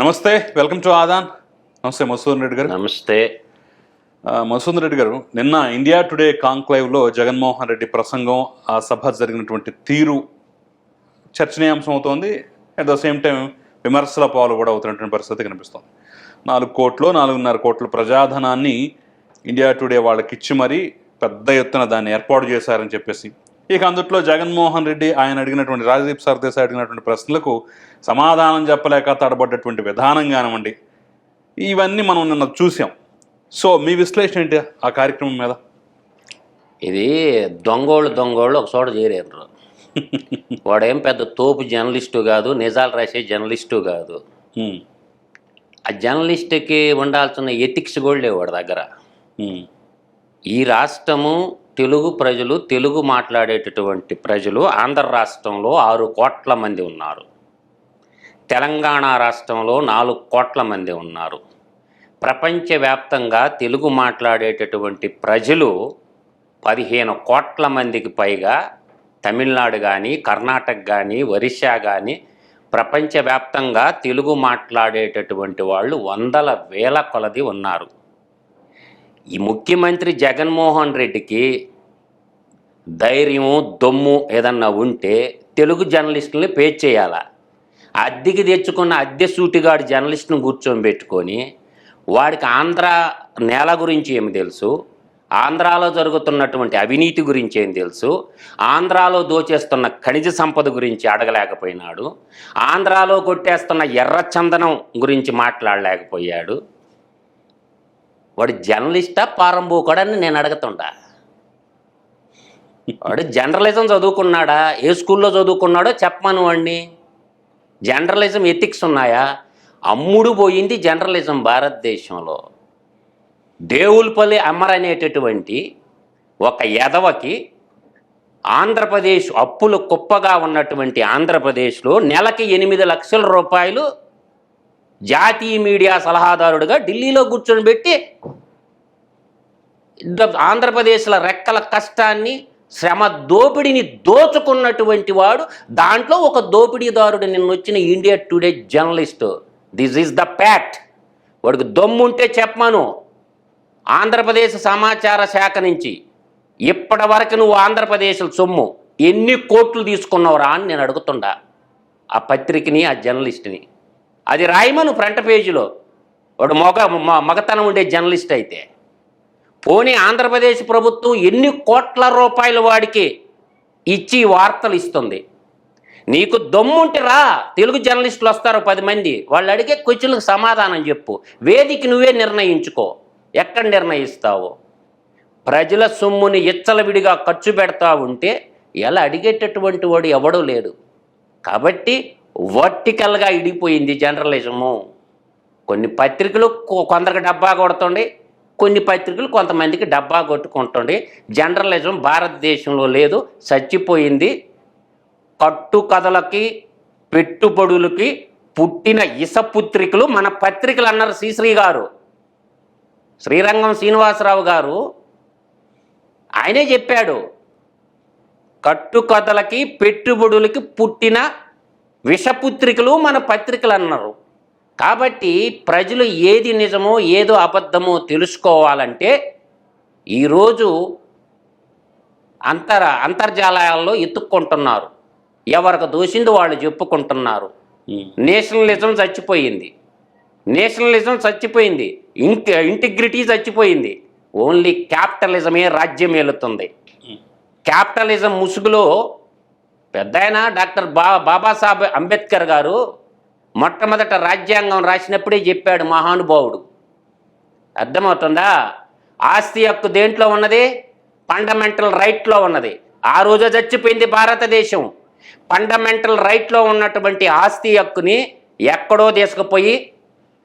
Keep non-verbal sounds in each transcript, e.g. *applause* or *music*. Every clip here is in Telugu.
నమస్తే వెల్కమ్ టు ఆదాన్. నమస్తే మసూదన్ రెడ్డి గారు. నమస్తే. మసూదన్ రెడ్డి గారు నిన్న ఇండియా టుడే కాంక్లైవ్లో జగన్మోహన్ రెడ్డి ప్రసంగం ఆ సభ జరిగినటువంటి తీరు చర్చనీయాంశం అవుతోంది. అట్ ద సేమ్ టైం విమర్శల పాలు కూడా అవుతున్నటువంటి పరిస్థితి కనిపిస్తోంది. నాలుగు కోట్లు నాలుగున్నర కోట్ల ప్రజాధనాన్ని ఇండియా టుడే వాళ్ళకి ఇచ్చి మరీ పెద్ద ఎత్తున దాన్ని ఏర్పాటు చేశారని చెప్పేసి ఇక అందుట్లో జగన్మోహన్ రెడ్డి ఆయన అడిగినటువంటి రాజదీప్ సర్దేశాయ్ అడిగినటువంటి ప్రశ్నలకు సమాధానం చెప్పలేక తడబడ్డటువంటి విధానం కానివ్వండి ఇవన్నీ మనం నిన్న చూసాం. సో మీ విశ్లేషణ ఏంటి ఆ కార్యక్రమం మీద? ఇది దొంగోళ్ళు దొంగోళ్ళు ఒక చోట చేరారు *laughs* వాడేం పెద్ద తోపు జర్నలిస్టు కాదు నిజాలు రాసే జర్నలిస్టు కాదు. ఆ జర్నలిస్ట్కి ఉండాల్సిన ఎథిక్స్ కూడా లేవు వాడి దగ్గర. ఈ రాష్ట్రము తెలుగు ప్రజలు తెలుగు మాట్లాడేటటువంటి ప్రజలు ఆంధ్ర రాష్ట్రంలో ఆరు కోట్ల మంది ఉన్నారు. తెలంగాణ రాష్ట్రంలో నాలుగు కోట్ల మంది ఉన్నారు. ప్రపంచవ్యాప్తంగా తెలుగు మాట్లాడేటటువంటి ప్రజలు పదిహేను కోట్ల మందికి పైగా తమిళనాడు కానీ కర్ణాటక కానీ ఒరిస్సా కానీ ప్రపంచవ్యాప్తంగా తెలుగు మాట్లాడేటటువంటి వాళ్ళు వందల వేల కొలది ఉన్నారు. ఈ ముఖ్యమంత్రి జగన్మోహన్ రెడ్డికి ధైర్యము దొమ్ము ఏదన్నా ఉంటే తెలుగు జర్నలిస్టుల్ని పే చేయాలా? అద్దెకి తెచ్చుకున్న అద్దె సూటిగాడు జర్నలిస్ట్ను కూర్చొని పెట్టుకొని వాడికి ఆంధ్ర నేల గురించి ఏమి తెలుసు? ఆంధ్రాలో జరుగుతున్నటువంటి అవినీతి గురించి ఏం తెలుసు? ఆంధ్రాలో దోచేస్తున్న ఖనిజ సంపద గురించి అడగలేకపోయినాడు. ఆంధ్రాలో కొట్టేస్తున్న ఎర్ర చందనం గురించి మాట్లాడలేకపోయాడు. వాడు జర్నలిస్టా పారంభూకడని నేను అడుగుతుంటా వాడు జర్నలిజం చదువుకున్నాడా? ఏ స్కూల్లో చదువుకున్నాడో చెప్పమను వాడిని జర్నలిజం ఎథిక్స్ ఉన్నాయా? అమ్ముడు పోయింది జర్నలిజం భారతదేశంలో. దేవుల్పల్లి అమర్ అనేటటువంటి ఒక ఎదవకి ఆంధ్రప్రదేశ్ అప్పులు కుప్పగా ఉన్నటువంటి ఆంధ్రప్రదేశ్లో నెలకి ఎనిమిది లక్షల రూపాయలు జాతీయ మీడియా సలహాదారుడిగా ఢిల్లీలో కూర్చొని పెట్టి ఆంధ్రప్రదేశ్ల రెక్కల కష్టాన్ని శ్రమ దోపిడిని దోచుకున్నటువంటి వాడు దాంట్లో ఒక దోపిడీదారుడు నిన్న వచ్చిన India Today journalist. This is the fact వాడికి దమ్ముంటే చెప్పమను. ఆంధ్రప్రదేశ్ సమాచార శాఖ నుంచి ఇప్పటి వరకు నువ్వు ఆంధ్రప్రదేశ్ సొమ్ము. ఎన్ని కోట్లు తీసుకున్నావురా అని నేను అడుగుతుండా. ఆ పత్రికని ఆ జర్నలిస్ట్ని. అది రాయమను ఫ్రంట్ పేజీలో. వాడు మొగ మ- మగతనం ఉండే జర్నలిస్ట్ అయితే. పోనీ ఆంధ్రప్రదేశ్ ప్రభుత్వం ఎన్ని కోట్ల రూపాయల వాడికి ఇచ్చి వార్తలు ఇస్తుంది? నీకు దమ్ముంటే రా. తెలుగు జర్నలిస్టులు వస్తారు పది మంది. వాళ్ళు అడిగే క్వశ్చన్లకు సమాధానం చెప్పు. వేదిక నువ్వే నిర్ణయించుకో. ఎక్కడ నిర్ణయిస్తావు? ప్రజల సొమ్ముని ఇచ్చలవిడిగా ఖర్చు పెడతా ఉంటే ఎలా అడిగేటటువంటి వాడు ఎవడూ లేడు. కాబట్టి వర్టికల్గా ఇడిపోయింది జర్నలిజము. కొన్ని పత్రికలు కొందరికి డబ్బా కొడుతుండే కొన్ని పత్రికలు కొంతమందికి డబ్బా కొట్టుకుంటుండే జర్నలిజం భారతదేశంలో లేదు చచ్చిపోయింది. కట్టు కథలకి పెట్టుబడులకి పుట్టిన ఇసపుత్రికలు మన పత్రికలు అన్నారు శ్రీశ్రీ గారు. శ్రీరంగం శ్రీనివాసరావు గారు ఆయనే చెప్పాడు కట్టుకథలకి పెట్టుబడులకి పుట్టిన విషపుత్రికలు మన పత్రికలు అన్నారు. కాబట్టి ప్రజలు ఏది నిజమో ఏదో అబద్ధమో తెలుసుకోవాలంటే ఈరోజు అంతర అంతర్జాలాల్లో ఎత్తుక్కుంటున్నారు. ఎవరికి దోషింది వాళ్ళు చెప్పుకుంటున్నారు. నేషనలిజం చచ్చిపోయింది. నేషనలిజం చచ్చిపోయింది. ఇంటి ఇంటిగ్రిటీ చచ్చిపోయింది. ఓన్లీ క్యాపిటలిజమే రాజ్యం ఏలుతుంది. క్యాపిటలిజం ముసుగులో పెద్దయన డాక్టర్ బా బాబాసాహెబ్ అంబేద్కర్ గారు మొట్టమొదట రాజ్యాంగం రాసినప్పుడే చెప్పాడు మహానుభావుడు. అర్థమవుతుందా? ఆస్తి హక్కు దేంట్లో ఉన్నది? ఫండమెంటల్ రైట్లో ఉన్నది. ఆ రోజు చచ్చిపోయింది భారతదేశం. ఫండమెంటల్ రైట్లో ఉన్నటువంటి ఆస్తి హక్కుని ఎక్కడో తీసుకుపోయి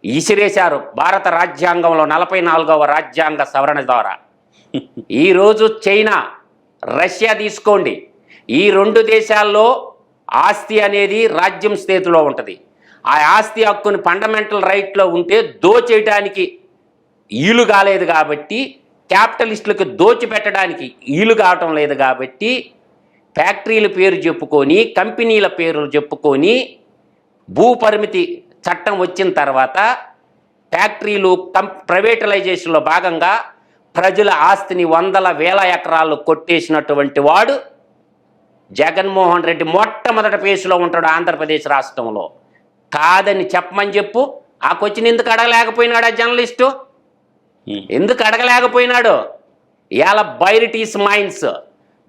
ఇసిరేశారు భారత రాజ్యాంగంలో నలభై నాలుగవ రాజ్యాంగ సవరణ ద్వారా. ఈరోజు చైనా రష్యా తీసుకోండి. ఈ రెండు దేశాల్లో ఆస్తి అనేది రాజ్యం స్థితిలో ఉంటుంది. ఆ ఆస్తి హక్కుని ఫండమెంటల్ రైట్లో ఉంటే దోచేయటానికి ఈలు కాలేదు కాబట్టి క్యాపిటలిస్టులకు దోచిపెట్టడానికి ఈలు కావటం లేదు కాబట్టి ఫ్యాక్టరీల పేరు చెప్పుకొని కంపెనీల పేర్లు చెప్పుకొని భూపరిమితి చట్టం వచ్చిన తర్వాత ఫ్యాక్టరీలు కం ప్రైవేటలైజేషన్లో భాగంగా ప్రజల ఆస్తిని వందల వేల ఎకరాలు కొట్టేసినటువంటి వాడు జగన్మోహన్ రెడ్డి మొట్టమొదటి పేసులో ఉంటాడు ఆంధ్రప్రదేశ్ రాష్ట్రంలో. కాదని చెప్పమని చెప్పు. ఆ క్వశ్చన్ ఎందుకు అడగలేకపోయినాడు ఆ జర్నలిస్టు. ఎందుకు అడగలేకపోయినాడు? ఇవాళ బైరిటీస్ మైన్స్.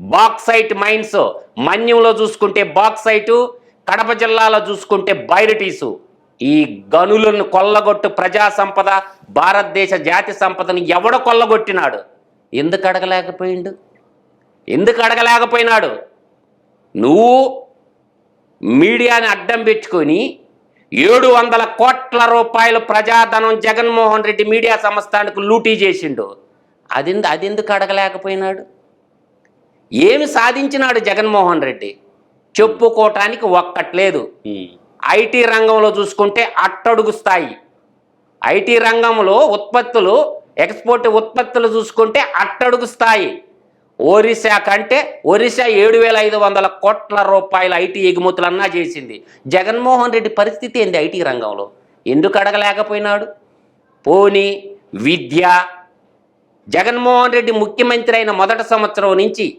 Bauxite mines. మన్యంలో చూసుకుంటే బాక్సైటు కడప జిల్లాలో చూసుకుంటే బైరిటీసు ఈ గనులను కొల్లగొట్టు ప్రజా సంపద భారతదేశ జాతి సంపదను ఎవడ కొల్లగొట్టినాడు. ఎందుకు అడగలేకపోయిండు? ఎందుకు అడగలేకపోయినాడు? నువ్వు మీడియాని అడ్డం పెట్టుకొని ఏడు వందల కోట్ల రూపాయలు ప్రజాధనం జగన్మోహన్ రెడ్డి మీడియా సంస్థానికి లూటీ చేసిండు. అది అది ఎందుకు అడగలేకపోయినాడు? ఏమి సాధించినాడు జగన్మోహన్ రెడ్డి? చెప్పుకోవటానికి ఒక్కట్లేదు. ఐటీ రంగంలో చూసుకుంటే అట్టడుగు స్థాయి. ఐటీ రంగంలో ఉత్పత్తులు ఎక్స్పోర్ట్ ఉత్పత్తులు చూసుకుంటే అట్టడుగు స్థాయి. ఒరిస్సా కంటే ఒరిస్సా ఏడు వేల ఐదు వందల కోట్ల రూపాయల ఐటీ ఎగుమతులన్నా చేసింది. జగన్మోహన్ రెడ్డి పరిస్థితి ఏంది ఐటీ రంగంలో? ఎందుకు అడగలేకపోయినాడు? పోనీ విద్య. జగన్మోహన్ రెడ్డి ముఖ్యమంత్రి అయిన మొదటి సంవత్సరం నుంచి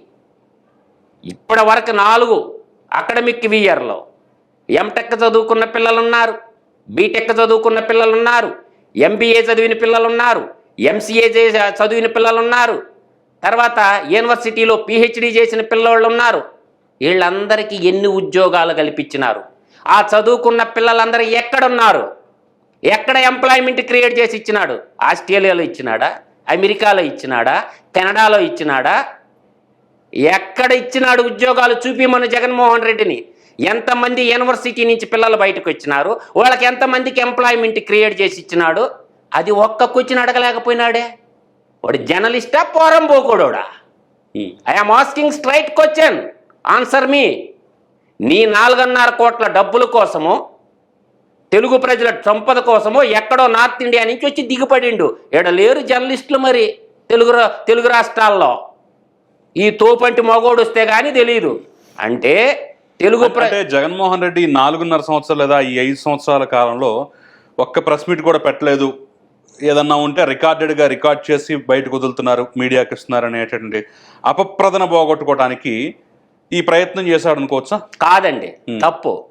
ఇప్పటి వరకు నాలుగు అకాడమిక్ ఇయర్లో ఎంటెక్ చదువుకున్న పిల్లలు ఉన్నారు బీటెక్ చదువుకున్న పిల్లలున్నారు ఎంబీఏ చదివిన పిల్లలున్నారు ఎంసీఏ చదివిన పిల్లలున్నారు తర్వాత యూనివర్సిటీలో పిహెచ్డి చేసిన పిల్లవాళ్ళు ఉన్నారు. వీళ్ళందరికీ ఎన్ని ఉద్యోగాలు కల్పించినారు? ఆ చదువుకున్న పిల్లలందరూ ఎక్కడున్నారు? ఎక్కడ ఎంప్లాయ్మెంట్ క్రియేట్ చేసి ఇచ్చినాడు? ఆస్ట్రేలియాలో ఇచ్చినాడా? అమెరికాలో ఇచ్చినాడా? కెనడాలో ఇచ్చినాడా? ఎక్కడ ఇచ్చినాడు ఉద్యోగాలు చూపిమను జగన్మోహన్ రెడ్డిని? ఎంతమంది యూనివర్సిటీ నుంచి పిల్లలు బయటకు వచ్చినారు? వాళ్ళకి ఎంతమందికి ఎంప్లాయ్మెంట్ క్రియేట్ చేసి ఇచ్చినాడు? అది ఒక్క క్వశ్చన్ అడగలేకపోయినాడే. వాడు జర్నలిస్టా? పోరం పోకూడోడా? I'm asking straight question answer me నీ నాలుగున్నర కోట్ల డబ్బుల కోసము తెలుగు ప్రజల సంపద కోసము ఎక్కడో నార్త్ ఇండియా నుంచి వచ్చి దిగుపడిండు ఈడ లేరు జర్నలిస్టులు మరి తెలుగు రా- తెలుగు రాష్ట్రాల్లో. ఈ తోపంటి మగోడు వస్తే కానీ తెలియదు అంటే తెలుగు అంటే జగన్మోహన్ రెడ్డి నాలుగున్నర సంవత్సరాలు లేదా ఈ ఐదు సంవత్సరాల కాలంలో ఒక్క ప్రెస్ మీట్ కూడా పెట్టలేదు. ఏదన్నా ఉంటే రికార్డెడ్గా రికార్డ్ చేసి బయటకు వదులుతున్నారు మీడియాకి ఇస్తున్నారు అనేటటువంటి అపప్రదన పోగొట్టుకోవడానికి ఈ ప్రయత్నం చేశాడు అనుకోవచ్చా కాదండి తప్పు.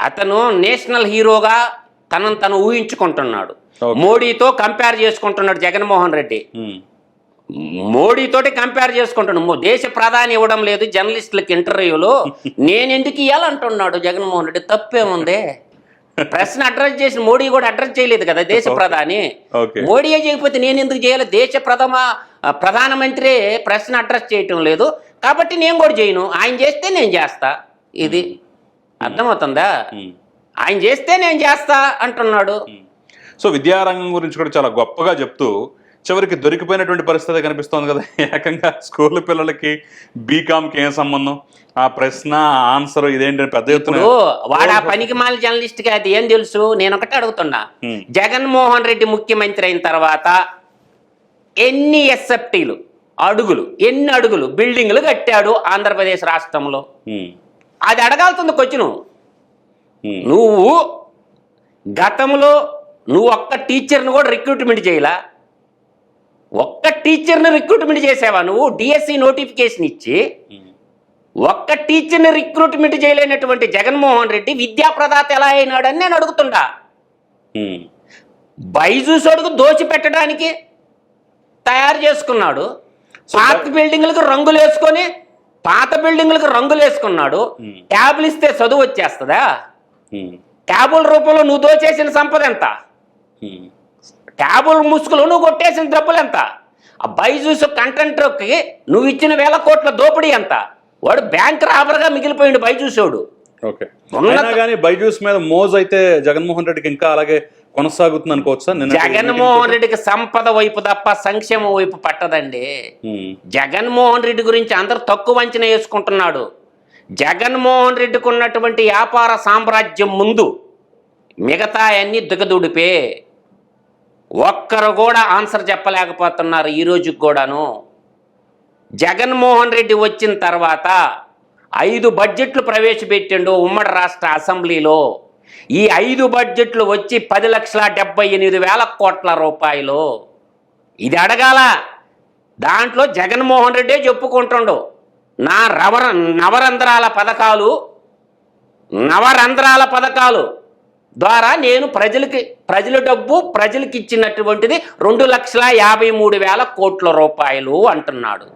అతను నేషనల్ హీరోగా తనను తను ఊహించుకుంటున్నాడు. మోడీతో కంపేర్ చేసుకుంటున్నాడు జగన్మోహన్ రెడ్డి. మోడీతోటి కంపేర్ చేసుకుంటాడు మో- దేశ ప్రధాని ఇవ్వడం లేదు జర్నలిస్టులకి ఇంటర్వ్యూలో. *laughs* నేను ఎందుకు ఇవ్వాలంటున్నాడు జగన్మోహన్ రెడ్డి? తప్పేముంది? ప్రశ్న అడ్రస్ చేసి మోడీ కూడా అడ్రస్ చేయలేదు కదా దేశ ప్రధాని. మోడీయే చేయకపోతే నేను ఎందుకు చేయాలి? దేశ ప్రథమ ప్రధానమంత్రి ప్రశ్న అడ్రస్ చేయటం లేదు. కాబట్టి నేను కూడా చేయను. ఆయన చేస్తే నేను చేస్తా. ఇది అర్థమవుతుందా? ఉమ్. ఆయన చేస్తే నేను చేస్తా అంటున్నాడు. సో విద్యారంగం గురించి కూడా చాలా గొప్పగా చెప్తూ చివరికి దొరికిపోయినటువంటి పరిస్థితి కనిపిస్తోంది కదా. ఏకంగా స్కూల్ పిల్లలకి బీకామ్కి ఏం సంబంధం? ఆ ప్రశ్న ఆన్సర్ ఇదేంటి పెద్ద ఎత్తున వాడు ఆ పనికి మాల జర్నలిస్ట్కి అది ఏం తెలుసు? నేను ఒకటే అడుగుతున్నా. జగన్మోహన్ రెడ్డి ముఖ్యమంత్రి అయిన తర్వాత ఎన్ని ఎస్ఎఫ్టీలు అడుగులు ఎన్ని అడుగులు బిల్డింగ్లు కట్టాడు ఆంధ్రప్రదేశ్ రాష్ట్రంలో. అది అడగాల్సింది క్వశ్చను. ఉమ్. నువ్వు గతంలో నువ్వు ఒక్క టీచర్ని కూడా రిక్రూట్మెంట్ చేయలా? ఒక్క టీచర్ని రిక్రూట్మెంట్ చేసావా నువ్వు డిఎస్సి నోటిఫికేషన్ ఇచ్చి ఉమ్. ఒక్క టీచర్ని రిక్రూట్మెంట్ చేయలేనటువంటి జగన్మోహన్ రెడ్డి విద్యా ప్రదాత ఎలా అయినాడని నేను అడుగుతుండా ఉమ్. బైజూస్ అడుగు దోచి పెట్టడానికి తయారు చేసుకున్నాడు పాత బిల్డింగ్లకు రంగులు వేసుకొని పాత బిల్డింగ్లకు రంగులు వేసుకున్నాడు. ట్యాబ్లు ఇస్తే చదువు వచ్చేస్తుందా. ట్యాబుల రూపంలో నువ్వు దోచేసిన సంపద ఎంత. ట్యాబుల ముసుగులు నువ్వు కొట్టేసిన డబ్బులు ఎంత? ఆ బైజూస్ కంటెంట్కి నువ్వు ఇచ్చిన వేల కోట్ల దోపిడీ ఎంత? వాడు బ్యాంక్ రాబర్గా మిగిలిపోయిండు బైజూసోడు ఓకే. కానీ బైజూస్ మీద మోజ్ అయితే జగన్మోహన్ రెడ్డికి ఇంకా అలాగే కొనసాగుతుంది అనుకోవచ్చా? జగన్మోహన్ రెడ్డికి సంపద వైపు తప్ప సంక్షేమం వైపు పట్టదండి. జగన్మోహన్ రెడ్డి గురించి అందరూ తక్కువ అంచనా వేసుకుంటున్నాడు. జగన్మోహన్ రెడ్డికి ఉన్నటువంటి వ్యాపార సామ్రాజ్యం ముందు మిగతా అన్ని దిగదుడిపే ఒక్కరు కూడా ఆన్సర్ చెప్పలేకపోతున్నారు ఈరోజు కూడాను. జగన్మోహన్ రెడ్డి వచ్చిన తర్వాత ఐదు బడ్జెట్లు ప్రవేశపెట్టిండు ఉమ్మడి రాష్ట్ర అసెంబ్లీలో. ఈ ఐదు బడ్జెట్లు వచ్చి పది లక్షల డెబ్బై ఎనిమిది వేల కోట్ల రూపాయలు. ఇది అడగాల దాంట్లో జగన్మోహన్ రెడ్డే చెప్పుకుంటుండు నా రవర నవరంధ్రాల పథకాలు నవరంధ్రాల పథకాలు ద్వారా నేను ప్రజలకి ప్రజల డబ్బు ప్రజలకి ఇచ్చినటువంటిది రెండు లక్షల యాభై మూడు వేల కోట్ల రూపాయలు అంటున్నాడు.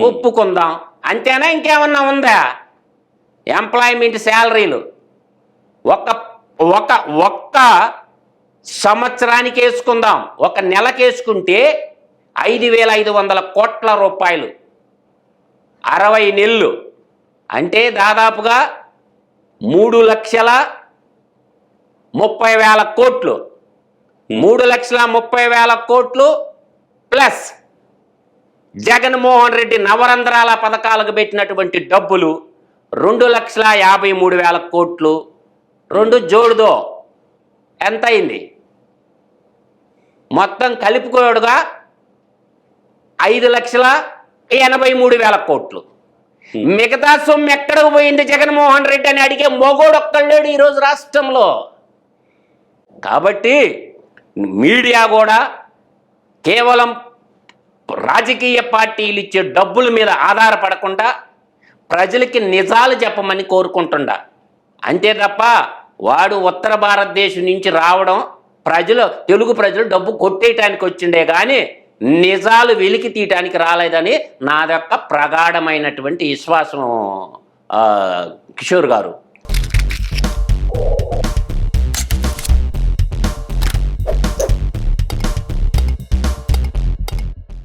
ఒప్పుకుందాం. అంతేనా ఇంకేమన్నా ఉందా? ఎంప్లాయ్మెంట్ శాలరీలు ఒక ఒక ఒక్క సంవత్సరానికి వేసుకుందాం ఒక నెలకి వేసుకుంటే ఐదు వేల ఐదు వందల కోట్ల రూపాయలు. అరవై నెలలు. అంటే దాదాపుగా మూడు లక్షల ముప్పై వేల కోట్లు. మూడు లక్షల ముప్పై వేల కోట్లు ప్లస్ జగన్మోహన్ రెడ్డి నవరంధ్రాల పథకాలకు పెట్టినటువంటి డబ్బులు రెండు లక్షల యాభై మూడు వేల కోట్లు. రెండు జోడుదో. ఎంత అయింది మొత్తం కలుపుకోడుగా ఐదు లక్షల ఎనభై మూడు వేల కోట్లు. మిగతా సొమ్ము ఎక్కడికి పోయింది జగన్మోహన్ రెడ్డి అని అడిగే మొగోడు ఒక్కళ్ళేడు ఈరోజు రాష్ట్రంలో? కాబట్టి మీడియా కూడా కేవలం రాజకీయ పార్టీలు ఇచ్చే డబ్బుల మీద ఆధారపడకుండా ప్రజలకి నిజాలు చెప్పమని కోరుకుంటుండ. అంతే తప్ప వాడు ఉత్తర భారతదేశం నుంచి రావడం ప్రజలు తెలుగు ప్రజలు డబ్బు కొట్టేయటానికి వచ్చిండే కానీ నిజాలు వెలికి తీయటానికి రాలేదని నా యొక్క ప్రగాఢమైనటువంటి విశ్వాసం కిషోర్ గారు.